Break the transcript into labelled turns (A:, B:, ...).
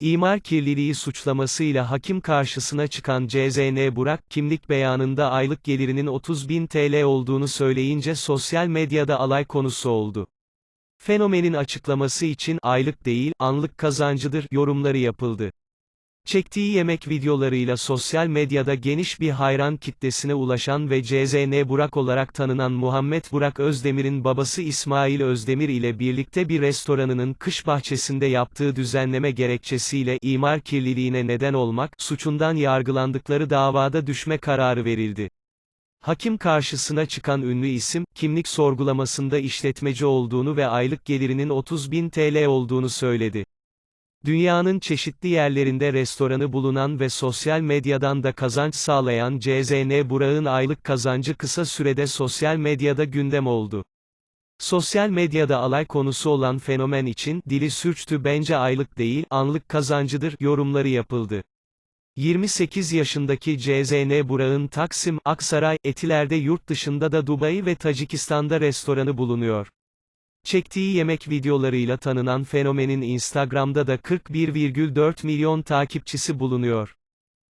A: İmar kirliliği suçlamasıyla hakim karşısına çıkan CZN Burak, kimlik beyanında aylık gelirinin 30 bin TL olduğunu söyleyince sosyal medyada alay konusu oldu. Fenomenin açıklaması için, aylık değil, anlık kazancıdır, yorumları yapıldı. Çektiği yemek videolarıyla sosyal medyada geniş bir hayran kitlesine ulaşan ve CZN Burak olarak tanınan Muhammed Burak Özdemir'in babası İsmail Özdemir ile birlikte bir restoranının kış bahçesinde yaptığı düzenleme gerekçesiyle imar kirliliğine neden olmak suçundan yargılandıkları davada düşme kararı verildi. Hakim karşısına çıkan ünlü isim, kimlik sorgulamasında işletmeci olduğunu ve aylık gelirinin 30 bin TL olduğunu söyledi. Dünyanın çeşitli yerlerinde restoranı bulunan ve sosyal medyadan da kazanç sağlayan CZN Burak'ın aylık kazancı kısa sürede sosyal medyada gündem oldu. Sosyal medyada alay konusu olan fenomen için, dili sürçtü bence aylık değil, anlık kazancıdır, yorumları yapıldı. 28 yaşındaki CZN Burak'ın Taksim, Aksaray, Etiler'de yurt dışında da Dubai ve Tacikistan'da restoranı bulunuyor. Çektiği yemek videolarıyla tanınan fenomenin Instagram'da da 41,4 milyon takipçisi bulunuyor.